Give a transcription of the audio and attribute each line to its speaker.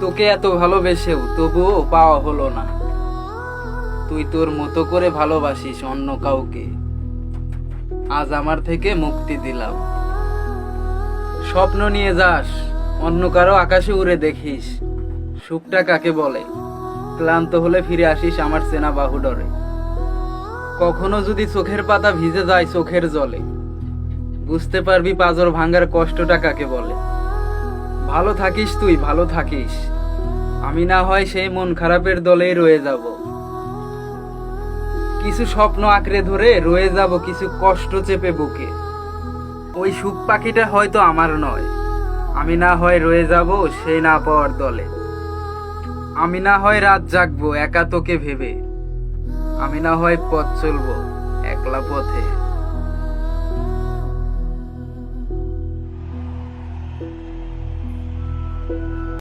Speaker 1: তোকে এত ভালোবেসেও তবুও পাওয়া হলো না। তুই তোর মতো করে ভালোবাসিস অন্য কাউকে। আজ আমার থেকে মুক্তি দিলাম। স্বপ্ন নিয়ে যাস, অন্য কারও আকাশে উড়ে দেখিস। সুখটা কাকে বলে? ক্লান্ত হলে ফিরে আসিস আমার সেনা বাহুডরে কখনো যদি চোখের পাতা ভিজে যায় চোখের জলে। বুঝতে পারবি পাজর ভাঙ্গার কষ্টটা কাকে বলে? ভালো থাকিস তুই, ভালো থাকিস। আমি না হয় সেই মন খারাপের দলেই রয়ে যাব। কিছু স্বপ্ন আঁকড়ে ধরে রয়ে যাব, কিছু কষ্ট চেপে বুকে। ওই সুখ পাখিটা হয়তো আমার নয়। আমি না হয় রয়ে যাব সেই না পাওয়ার দলে। আমি না হয় রাত জাগবো একা তোকে ভেবে। আমি না হয় পথ চলবো একলা পথে।